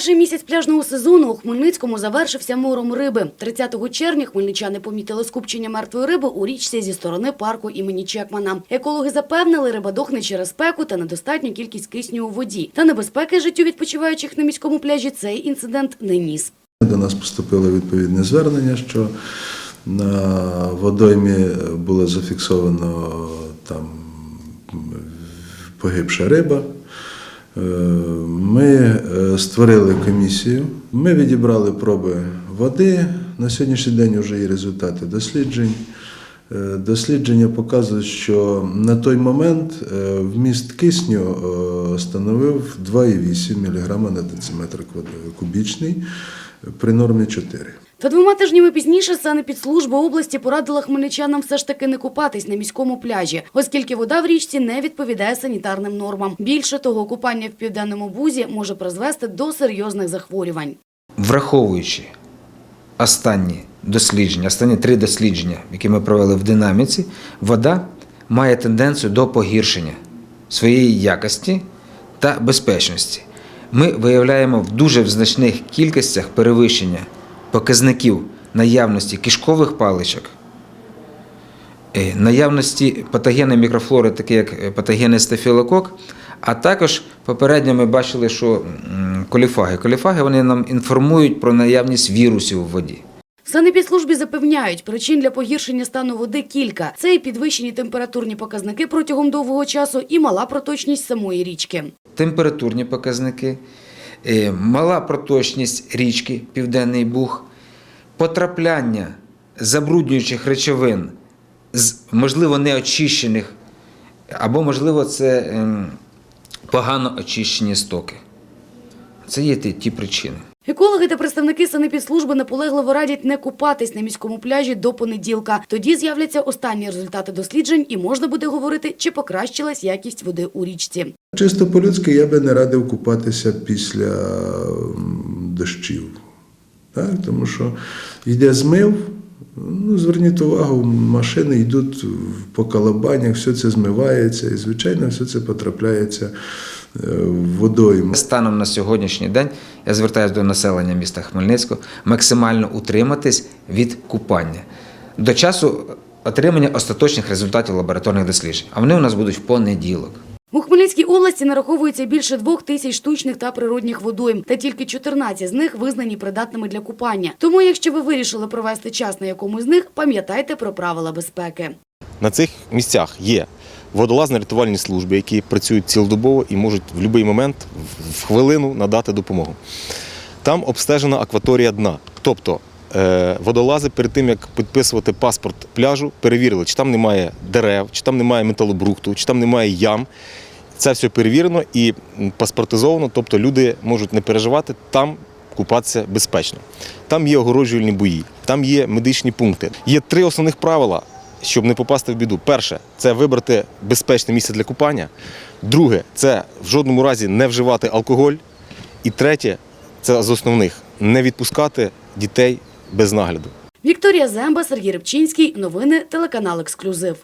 Перший місяць пляжного сезону у Хмельницькому завершився мором риби. 30 червня хмельничани помітили скупчення мертвої риби у річці зі сторони парку імені Чекмана. Екологи запевнили, риба дохне через спеку та недостатню кількість кисню у воді. Та небезпеки життю відпочиваючих на міському пляжі цей інцидент не ніс. До нас поступило відповідне звернення, що на водоймі було зафіксовано там погибша риба. Е, Ми е, створили комісію, ми відібрали проби води. На сьогоднішній день вже є результати досліджень. Е, Дослідження показують, що на той момент е, вміст кисню е, становив 2,8 мг на дециметр кубічний при нормі 4. Та двома тижнями пізніше санепідслужба області порадила хмельничанам все ж таки не купатись на міському пляжі, оскільки вода в річці не відповідає санітарним нормам. Більше того, купання в південному бузі може призвести до серйозних захворювань. Враховуючи останні дослідження, останні три дослідження, які ми провели в динаміці, вода має тенденцію до погіршення своєї якості та безпечності. Ми виявляємо в дуже значних кількостях перевищення показників наявності кишкових паличок, е, наявності патогенної мікрофлори, такі як е, патогенний стафілокок, а також попередньо ми бачили, що коліфаги. Коліфаги вони нам інформують про наявність вірусів у воді. Санепідслужбі запевняють, причин для погіршення стану води кілька. Це і підвищені температурні показники протягом довгого часу, і мала проточність самої річки. Температурні показники, е, мала проточність річки Південний Буг, потрапляння забруднюючих речовин з, можливо, неочищених, або, можливо, це ем, погано очищені стоки. Це є ті причини. Екологи та представники санепідслужби наполегливо радять не купатись на міському пляжі до понеділка. Тоді з'являться останні результати досліджень і можна буде говорити, чи покращилась якість води у річці. Чисто по-людськи я би не радив купатися після дощів. Так? Тому що йде змив, ну, зверніть увагу, машини йдуть по колобанях, все це змивається, і, звичайно, все це потрапляється в водойму. Станом на сьогоднішній день я звертаюся до населення міста Хмельницького максимально утриматись від купання до часу отримання остаточних результатів лабораторних досліджень. А вони у нас будуть в понеділок. У Хмельницькій області нараховується більше двох тисяч штучних та природних водойм, та тільки 14 з них визнані придатними для купання. Тому, якщо ви вирішили провести час на якомусь з них, пам'ятайте про правила безпеки. На цих місцях є водолазно-рятувальні служби, які працюють цілодобово і можуть в будь-який момент, в- хвилину надати допомогу. Там обстежена акваторія дна. Тобто е, водолази перед тим, як підписувати паспорт пляжу, перевірили, чи там немає дерев, чи там немає металобрухту, чи там немає ям. Це все перевірено і паспортизовано, тобто люди можуть не переживати, там купатися безпечно. Там є огороджувальні бої, там є медичні пункти. Є три основних правила, щоб не попасти в біду. Перше це вибрати безпечне місце для купання. Друге це в жодному разі не вживати алкоголь. І третє це з основних не відпускати дітей без нагляду. Вікторія Земба, Сергій Рибчинський. Новини телеканал Ексклюзив.